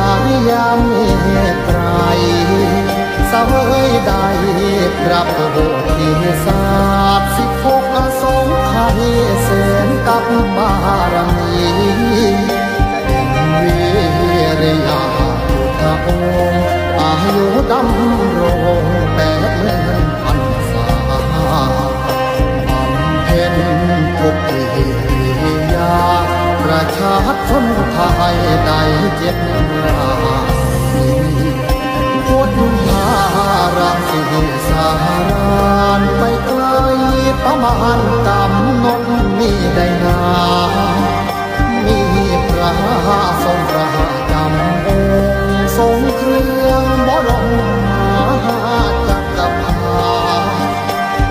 ายยามเมตไตรสวยได้กรับโบที่ศาสตร์สิบหกอสงไขยเสนกับบารมีวิริยาพุทธองค์อายุดำรง ดคนไทยใดเจ็บรามีพุทธารามสิสารานไปไกลประมาณตำนกมีได้นามีพระ